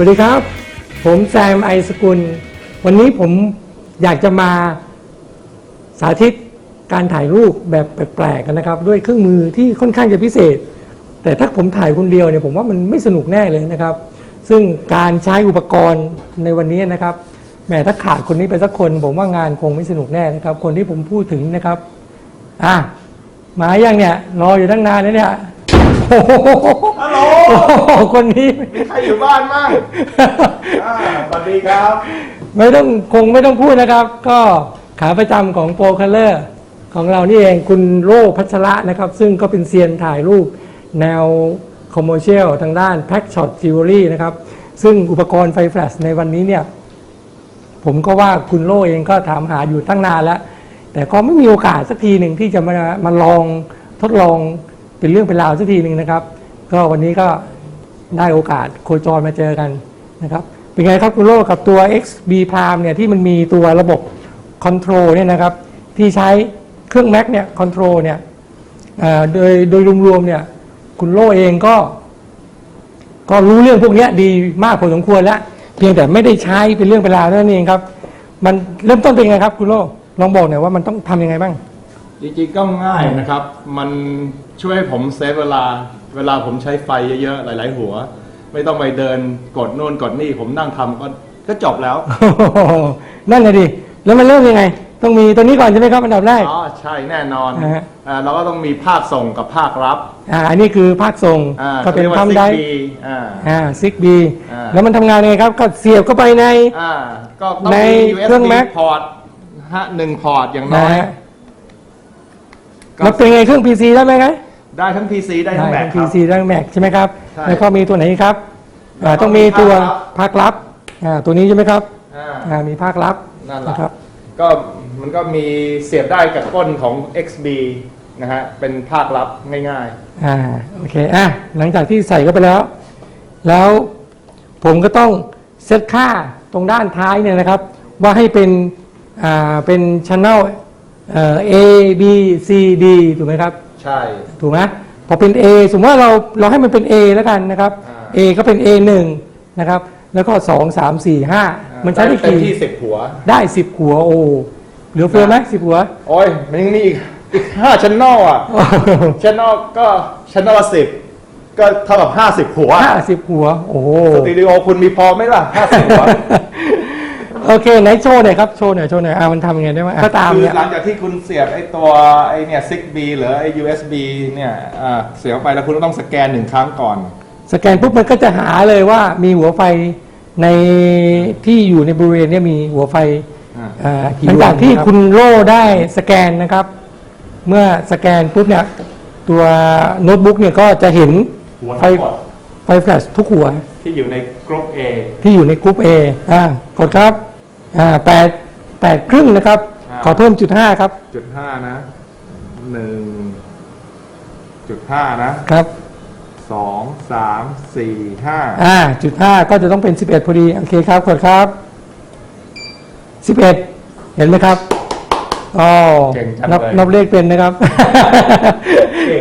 วัสดีครับ ผมแซมไอสกุล วันนี้ผมอยากจะมาสาธิตการถ่ายรูปแบบแปลกๆกันนะครับ ด้วยเครื่องมือที่ค่อนข้างจะพิเศษ แต่ถ้าผมถ่ายคนเดียวเนี่ยผมว่ามันไม่สนุกแน่เลยนะครับ ซึ่งการใช้อุปกรณ์ในวันนี้นะครับแหมถ้าขาดคนนี้ไปสักคน ผมว่างานคงไม่สนุกแน่นะครับ คนที่ผมพูดถึงนะครับ อะมาอย่างเนี่ยรออยู่ตั้งนานแล้วเนี่ย ฮัลโหลโอ้โหคนนี้ มีใครอยู่บ้านบ้างอ่าสวัสดีครับไม่ต้องคงไม่ต้องพูดนะครับ ก็ขาประจำของโปรคัลเลอร์ของเรานี่เองคุณโรพัชระนะครับ ซึ่งก็เป็นเซียนถ่ายรูปแนวคอมเมอร์เชียลทางด้านแพ็กช็อตจิวเวลรี่นะครับ ซึ่งอุปกรณ์ไฟแฟลชในวันนี้เนี่ย ผมก็ว่าคุณโรเองก็ถามหาอยู่ตั้งนานแล้ว แต่ก็ไม่มีโอกาสสักทีหนึ่งที่จะมามาลองทดลอง เป็นเรื่องเป็นราวสักทีหนึ่งนะครับ ก็วันนี้ก็ได้โอกาสโคจรมาเจอกันนะครับ เป็นไงครับคุณโรกับตัว XB Prime เนี่ยที่มันมีตัวระบบคอนโทรลเนี่ยนะครับ ที่ใช้เครื่อง Mac เนี่ยคอนโทรลเนี่ยโดยโดยรวมๆเนี่ยคุณโรเองก็ ก็รู้เรื่องพวกนี้ดีมากพอสมควรแล้ว เพียงแต่ไม่ได้ใช้เป็นเรื่องเป็นราวเท่านั้นเองครับ มันเริ่มต้นเป็นไงครับ คุณโรลองบอกหน่อยว่ามันต้องทำยังไงบ้าง จริงๆก็ง่ายนะครับ มันช่วยให้ผมเซฟเวลา เวลาผมใช้ไฟเยอะๆ หลายๆ หัว ไม่ต้องไปเดินกดโน่นกดนี่ผมนั่งทำก็ก็จบแล้ว นั่นเลยดิ แล้วมันเริ่มยังไง ต้องมีตัวนี้ก่อนใช่ไหมครับอันดับแรก อ๋อใช่แน่นอนนะฮะอ่าเราก็ต้องมีภาคส่งกับภาครับอ่าอันนี้คือภาคส่งอ่าก็เป็นรียว่าทำได้ 6B อ่า อ่าซิกบีอ่า แล้วมันทำงานยังไงครับ ก็เสียบเข้าไปใน อ่าก็ต้องในมี เครื่อง USB Mac พอร์ตฮะหนึ่งพอร์ตอย่างน้นะอย ฮะ ก็แล้วเป็นไงเครื่อง PC ได้ไหมครับได้ทั้ง PC ได้ทั้งได้แบทั้ตงครับ PC ได้ทั้ง Mac ใช่ไหมครับ ใช่แล้วก็มีตัวไหนอีกครับอ่าแล้วก็ต้องมีตัวมีภาคลับภาคลับอ่าตัวนี้ใช่ไหมครับอ่า อ่ามีภาคลับนั่นแหละนะครับ ก็มันก็มีเสียบได้กับก้นของ XB นะฮะ เป็นภาคลับง่ายอ่าโอเคอะหลังจากที่ใส่เข้าไปแล้ว แล้วผมก็ต้องเซตค่าตรงด้านท้ายเนี่ยนะครับ ว่าให้เป็นอ่าเป็นช n น l เอ่อ A B C D ถูกไหมครับๆใช่ ถูกไหมพอเป็น A สมมติว่าเราเราให้มันเป็น A แล้วกันนะครับ อ่า A ก็เป็น A 1นะครับ แล้วก็ 2 3 4 5มันใช้ได้เต็มกี่ที่สิบหัว ได้ 10 หัวโอ้เหลือเฟือไหมสิบหัว โอ้ย มันยังมีอีกอีกห้าชั้นนอกอะ ชั้นนอกก็ชั้นนอกละสิบก็เท่ากับห้าสิบหัวห้าสิบหัว โอ้โห สตูดิโอคุณมีพอไหมล่ะห้าสิบหัว โอเคไหนโชว์หน่อยครับโชว์หน่อยโชว์หน่อยอ่ามันทำยังไงได้บ้างอะก็ตามคือเนี่ย หลังจากที่คุณเสียบไอ้ตัวไอ้เนี่ย 6B หรือไอ้ USB เนี่ยอ่าเสียบเข้าไปแล้วคุณก็ต้องสแกนหนึ่งครั้งก่อน สแกนปุ๊บมันก็จะหาเลยว่ามีหัวไฟในที่อยู่ในบริเวณเนี้มีหัวไฟอ่าอ่าหลังจากที่คุณโล่ได้สแกนนะครับ เมื่อสแกนปุ๊บเนี่ยตัวโน้ตบุ๊กเนี่ยก็จะเห็นหัวไฟทั้งหมดไฟแฟลชทุกหัวที่อยู่ในกรุ๊ป A ที่อยู่ในกรุ๊ป A อ่ากดครับ อ่าแปดแปดครึ่งนะครับอ่าขอเพิ่มจุดห้าครับจุดห้านะหนึ่งจุดห้านะครับสองสามสี่ห้าอ่าจุดห้าก็จะต้องเป็นสิบเอ็ดพอดีโอเคครับกดครับสิบเอ็ดเห็นไหมครับอ๋อเก่งจังนับเลยนับเลขเป็นนะครับ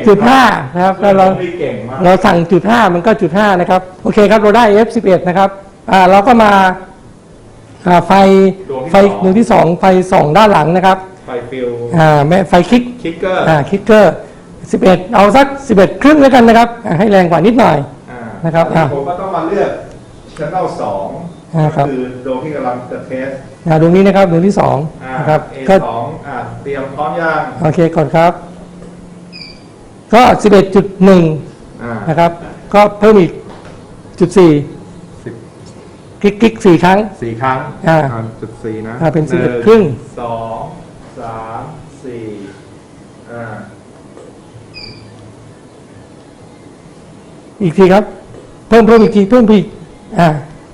จุดห้านะครับแล้วเรานี่เก่งมาก เราสั่งจุดห้ามันก็จุดห้านะครับ โอเคครับ เราได้ F11 นะครับอ่าเราก็มา อ่าไฟไฟดวงที่สองไฟส่องด้านหลังนะครับไฟฟิลอ่าแม่ไฟคลิกคิกเกอร์อ่าคิกเกอร์11เอาสัก11ครึ่งแล้วกันนะครับอ่าให้แรงกว่านิดหน่อยนะครับอะผมก็ต้องมาเลือกชั้นเล่าสองอ่าครับคือดวงที่กำลังจะเทสอ่าดวงนี้นะครับดวงที่สองอ่านะครับ A ก็สองอ่าเตรียมพร้อมยังโอเคก่อนครับ ก็11.1อ่านะครับ ก็เพิ่มอีกจุดสี่สิบ คลิกคลิกสี่ครั้ง สี่ครั้งอ่าจุดสี่นะอ่าเป็นหง11ครึ่งสองสามสี่อ่าอีกทีครับ เพิ่มเพิ่มอีกทีเพิ่มอีกอ่า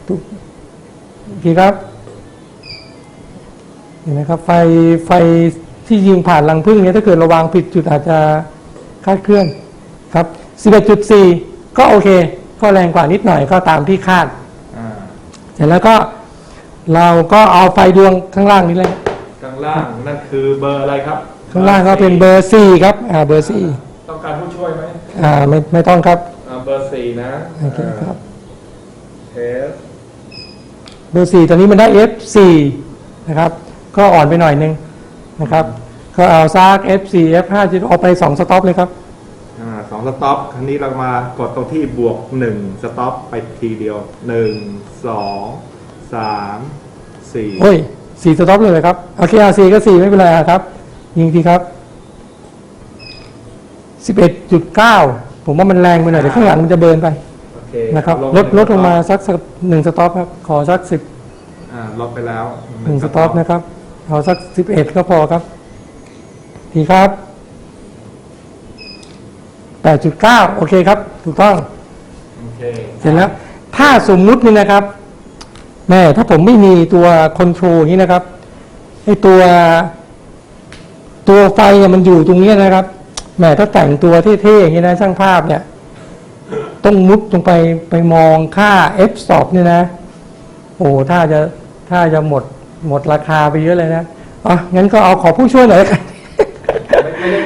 ถูกอีกทีครับเห็นไหมครับ ไฟไฟที่ยิงผ่านรังพึ่งเนี่ยถ้าเกิดระวางผิดจุดอาจจะคลาดเคลื่อนครับ 11.4 ก็โอเค ก็แรงกว่านิดหน่อยก็ตามที่คาดอ่า เสร็จแล้วก็เราก็เอาไฟดวงข้างล่างนี้เลย ข้างล่างนั่นคือเบอร์อะไรครับข้างล่างก็เป็นเบอร์สี่ครับอ่าเบอร์สี่ต้องการผู้ช่วยไหมอ่าไม่ไม่ต้องครับอ่าเบอร์สี่นะโอเคครับเทสเบอร์4ตอนนี้มันได้ F4 นะครับ ก็อ่อนไปหน่อยนึงนะครับ ก็เอาซาก F4 F5 จะเอาไป 2 สต็อปเลยครับอ่า สองสต็อปครั้นี้เรามากดตรงที่บวกหนึ่งสต็อปไปทีเดียวหนึ่งสองสามสี่โอ้ย4สต็อปเลยเหรอครับโอเคเอา4ก็4ไม่เป็นไรอะครับ ยิงทีครับ11.9ผมว่ามันแรงไปหน่อยเดี๋ยวข้างหลังมันจะเบิร์นไปโอเคนะครับงลดลดลงมาสต็อปสักสักหนึ่งสต็อปครับขอสัก10อ่าลดไปแล้วหนึ่งสต็อปนะครับ เอาสักสิบเอ็ดก็พอครับ ทีครับ แปดจุดเก้าโอเคครับ ถูกต้องโอเคเสร็จแล้ว ถ้าสมมุตินี่นะครับ แม่ถ้าผมไม่มีตัวคอนโทรลอย่างนี้นะครับไอตัว ตัวไฟเนี่ยมันอยู่ตรงเนี้ยนะครับแหม่ถ้าแต่งตัวเท่ๆอย่างนี้นะช่างภาพเนี่ย ต้องมุดลงไปไปมองค่า f stop เนี่ยนะ โอ้ถ้าจะถ้าจะหมดหมดราคาไปเยอะเลยนะอะงั้นก็เอาขอผู้ช่วยหน่อยแล้วกันไม่ไม่ใช่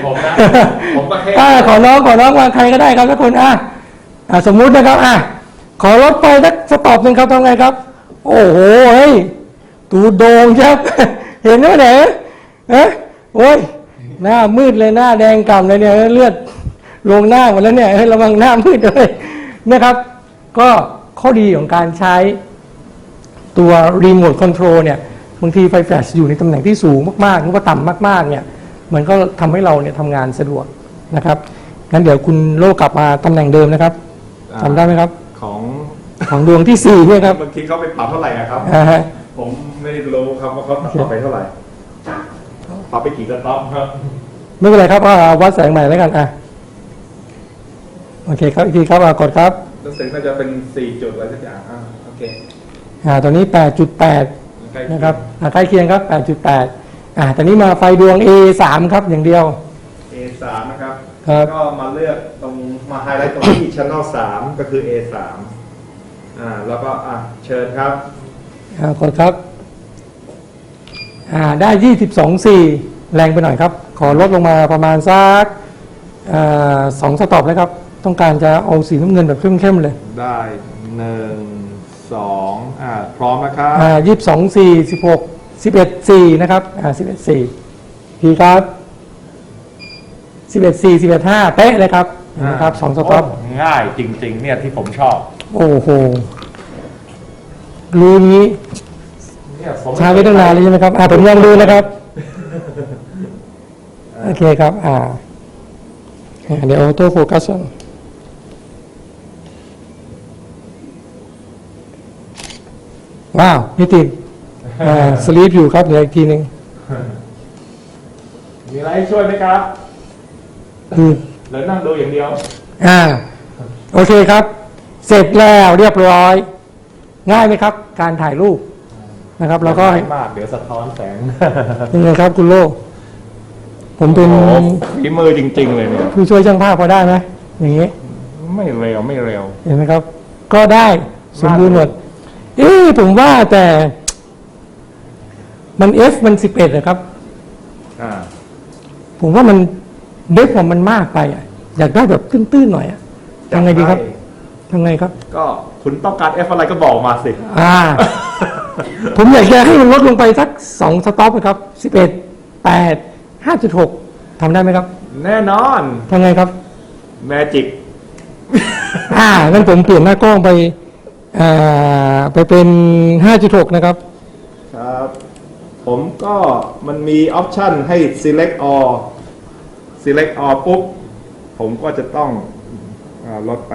ผมนะผมก็แค่อ่าขอน้องขอน้องวางใครก็ได้ครับทุกคนอะอะสมมุตินะครับอะขอลดไปสักสต็อปหนึ่งครับทำไงครับ โอ้โหเฮ้ยตูโดงครับ เห็นไหมเนี่ยเอ๊ะโอ้ยหน้ามืดเลยหน้าแดงกล่ำเลยเนี่ยเลือดลงหน้าหมดแล้วเนี่ยเฮ้ยระวังหน้ามืดเลยนะครับ ก็ข้อดีของการใช้ตัวรีโมทคอนโทรลเนี่ยบางทีไฟแฟลชอยู่ในตำแหน่งที่สูงมากๆหรือว่าต่ำมากๆเนี่ย มันก็ทำให้เราเนี่ยทำงานสะดวกนะครับงั้นเดี๋ยวคุณโลกลับมาตำแหน่งเดิมนะครับจำได้ไหมครับ ของของดวงที่สี่เนี่ยครับเมื่อกี้เขาไปปรับเท่าไหร่อะครับอ่าฮะผมไม่ได้รู้ครับว่าเขาปรับไปเท่าไหร่ปรับไปกี่สต็อปครับไม่เป็นไรครับเอาวัดแสงใหม่แล้วกันอะโอเคครับอีกทีครับอะกดครับรู้สึกน่าจะเป็นสี่จุดอะไรสักอย่างอ่าโอเคอ่าตอนนี้8.8ใกล้เยงนะครับอ่าใกล้เคียงครับ8.8 อ่าตอนนี้มาไฟดวง A3 ครับอย่างเดียว A3 นะครับ ครับ ก็มาเลือกตรงมาไฮไลท์ตรงที่ channel 3 ก็คือ A3 อ่าแล้วก็อะเชิญครับ อ่ากดครับอ่าได้22.4แรงไปหน่อยครับ ขอลดลงมาประมาณสักอ่าสองสต็อปเลยครับ ต้องการจะเอาสีน้ำเงินแบบเข้มๆเลยได้หนึ่งสองอ่าพร้อมนะครับ อ่า22.4 16 11.4 นะครับ อ่า 11.4ทีครับ 11.4 11.5 เป๊ะเลยครับเห็นไหมครับสองสต็อปโง่ายจริง ๆ เนี่ยที่ผมชอบโอ้โห รู้นี้เนี่ยผมใช้ไว้ตั้งนานเลยใช่ไหมครับ อ่าผมยังดูนะครับ โอเคครับ อ่าอ่าเดี๋ยวออโต้โฟกัสว้าวไม่ติดอ่า สลีปอยู่ครับเดี๋ยวอีกทีหนึ่งมีอะไรให้ช่วยไหมครับอืมหรือนั่งดูอย่างเดียว อ่า โอเคครับ เสร็จแล้วเรียบร้อย ง่ายไหมครับ การถ่ายรูปนะครับ แล้วก็ไม่มากเดี๋ยวสะท้อนแสงยังไงครับคุณโลกผมเป็นโอ้โหฝีมือจริง ๆ เลยเนี่ยผู้ช่วยช่างภาพพอได้ไหมอย่างนี้ ไม่เร็วไม่เร็ว เห็นไหมครับ ก็ได้สมบูรณ์หมดเอ๊ะผมว่าแต่ มัน F มัน11นะครับ อ่า ผมว่ามันเด็กว่ามันมากไปอะอยากได้แบบตื้นๆหน่อยอะทำไงดีครับทำไงครับ ก็คุณต้องการ F อะไรก็บอกมาสิ อ่า ผมอยากจะให้มันลดลงไปสักสองสต็อปนะครับ11 8 5.6ทำได้ไหมครับแน่นอนทำไงครับ แมจิก อ่างั้นผมเปลี่ยนหน้ากล้องไปอ่าไปเป็น5.6นะครับ ครับ ผมก็มันมีออปชันให้ select all select all ปุ๊บ ผมก็จะต้องอาลดไป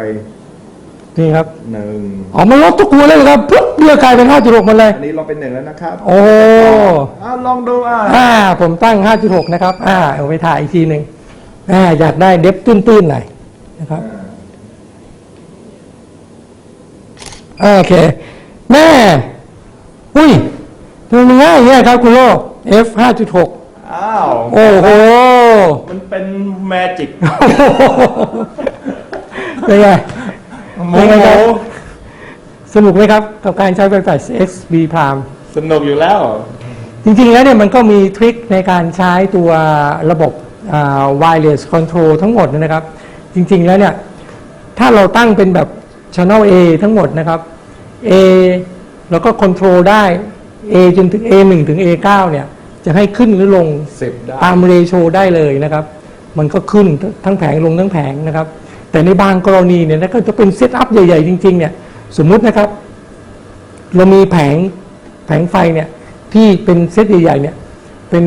นี่ครับหนึ่งอ๋อมันลดทุกหัวเลยเหรอครับปุ๊บเรียกกลายเป็น5.6หมาเลย อันนี้ลดไปหนึ่งแล้วนะครับโอ้ อ่าลองดูอ่าอ่า ผมตั้ง 5.6 นะครับ อ่าเอาไปถ่ายอีกทีหนึ่งอ่าอยากได้เดฟตื้นๆหน่อยนะครับโอเค แม่ อุ้ยทำไมมันง่ายอย่างเงี้ยครับคุณโล F 5.6อ้าว โอ้โหมันเป็นแมจิกเป็นไงโมเป็นไงโหครับสนุกไหมครับกับการใช้ไฟแฟลช XB Prime สนุกอยู่แล้ว จริงๆ แล้วเนี่ยมันก็มีทริคในการใช้ตัวระบบอ่า wireless control ทั้งหมดนะครับ จริงๆ แล้วเนี่ย ถ้าเราตั้งเป็นแบบ channel A ทั้งหมดนะครับ A แล้วก็คอนโทรลได้ A จนถึง A1 ถึง A9 เนี่ยจะให้ขึ้นหรือลงสิบได้ตามเรโชได้เลยนะครับ มันก็ขึ้นทั้งแผงลงทั้งแผงนะครับ แต่ในบางกรณีเนี่ยถ้าเกิดจะเป็นเซตอัพใหญ่ๆจริงๆเนี่ยสมมุตินะครับ เรามีแผงแผงไฟเนี่ยที่เป็นเซตใหญ่ๆเนี่ยเป็น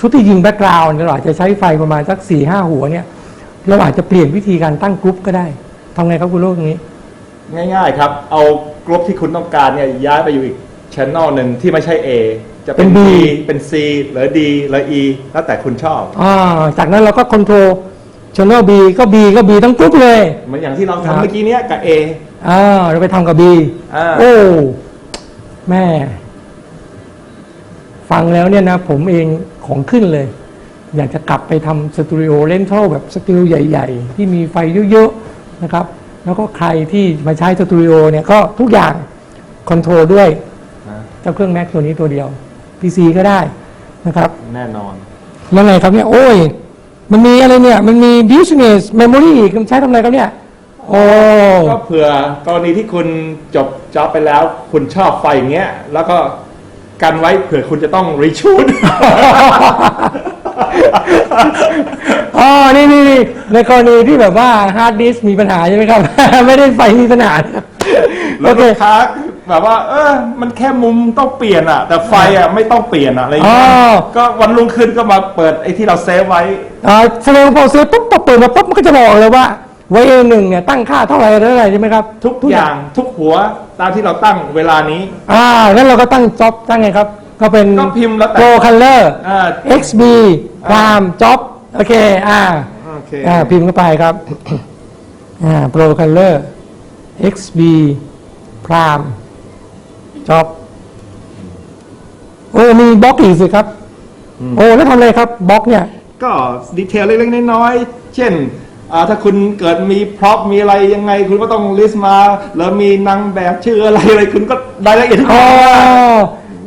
ชุดที่ยิงแบ็กกราวน์เราอาจจะใช้ไฟประมาณสักสี่ห้าหัวเนี่ยเราอาจจะเปลี่ยนวิธีการตั้งกรุ๊ปก็ได้ทำไงครับคุณโลกตรงนี้ ง่าย ๆ ครับ เอากรุ๊ปที่คุณต้องการเนี่ยย้ายไปอยู่อีก ช n นลหนึ่งที่ไม่ใช่ A จะเป็น เป็น B B เป็น C หรือ D หรือ E แล้วแต่คุณชอบ อ่าจากนั้นเราก็คอนโทรลช n น l B ก็ B ก็ B ทั้งกรุ๊ปเลยเหมือนอย่างที่เราครับทำเมื่อกี้เนี้ยกับ A อ่าเราไปทำกับ B อ่า โอ้แม่ ฟังแล้วเนี่ยนะ ผมเองของขึ้นเลย อยากจะกลับไปทำสตูดิโอเล่นเท่าแบบสตูดิโอใหญ่ ๆ ที่มีไฟเยอะๆนะครับ แล้วก็ใครที่มาใช้สตูดิโอเนี่ยก็ทุกอย่างคอนโทรลด้วยนะ เจ้าเครื่อง Mac ตัวนี้ตัวเดียว PC ก็ได้นะครับ แน่นอน แล้วไงครับเนี่ย โอ้ย มันมีอะไรเนี่ย มันมี business memory อีกมันใช้ทำอะไรครับเนี่ย โอ้ ก็เผื่อกรณีที่คุณจบจ็อบไปแล้ว คุณชอบไฟอย่างเงี้ย แล้วก็กันไว้เผื่อคุณจะต้องรีชูด อ๋อ นี่นี่นี่ในกรณีที่แบบว่าฮาร์ดดิสมีปัญหาใช่ไหมครับ ไม่ได้ไฟมีปัญหานะครับแล้โอวเค ลูกค้า แบบว่า เออมันแค่มุมต้องเปลี่ยนอะแต่ไฟอะไม่ต้องเปลี่ยนอะอะไรอย่างเงี้ยอ๋อ ก็วันรุ่งขึ้นก็มาเปิดไอ้ที่เราเซฟไว้ อ่าแสดงพอเซฟปุ๊บพอเปิดมาปุ๊บมันก็จะบอกเลยว่าไวเอหนึ่งเนี่ยตั้งค่าเท่าไหร่เท่าไหร่ใช่ไหมครับทุกอย่างทุกหัวตามที่เราตั้งเวลานี้ อ่างั้นเราก็ตั้งจ็อบตั้งไงครับ ก็เป็นก็พิมพ์แล้วแต่ โปรคัลเลอร์ อ่า XB พรามจ็อบโอเคอ่า โอเคอ่าพิมพ์เข้าไปครับ อ่า Pro Color XB Prime Job โอ้มีบล็อกอีกสิครับ โอ้แล้วทำอะไรครับบล็อกเนี่ย ก็ดีเทลเล็กๆน้อยๆเช่นอ่าถ้าคุณเกิดมีพร็อพมีอะไรยังไง คุณก็ต้องลิสต์มา แล้วมีนางแบบชื่ออะไรอะไรคุณก็รายละเอียดทุกออ๋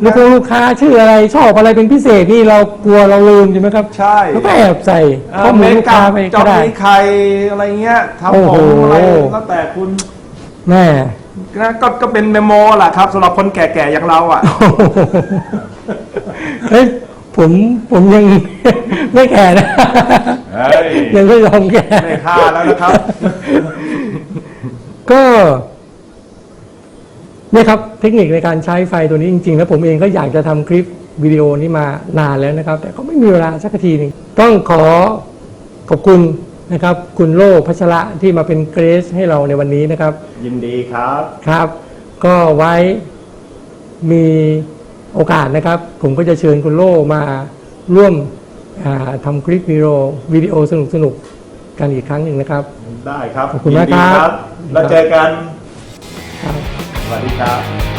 อย่างลูกค้าลูกค้าชื่ออะไรชอบอะไรเป็นพิเศษนี่เรากลัวเราลืมใช่ไหมครับใช่แล้วก็แอบใส่ข้อมูลลูกค้าไปจอก็บได้ มีใครอะไรเงี้ยโอ้ทำผโหมอะไรแล้วแต่คุณ แม่ นะก็ก็เป็นเมโมแหละครับสำหรับคนแก่ๆอย่างเราอะ เฮ้ยผมผมยัง ไม่แก่นะ เฮ้ยยังไม่ยอมแก่ ไม่ฆ่าแล้วนะครับ ก็เนี่ยครับเทคนิคในการใช้ไฟตัวนี้จริงๆ แล้วผมเองก็อยากจะทำคลิปวิดีโอนี้มานานแล้วนะครับ แต่ก็ไม่มีเวลาสักทีหนึงต้องขอขอบคุณ นะครับคุณโลพัชระที่มาเป็นเกรสให้เราในวันนี้นะครับยินดีครับ ครับ ก็ไว้มีโอกาสนะครับ ผมก็จะเชิญคุณโลมาร่วมอ่าทำคลิปวิดีโอวิดีโอสนุกๆกันอีกครั้งหนึ่งนะครับ ได้ครับ ขอบคุณมากยินดีครับ แล้วเจอกันครับสวัสดีครับ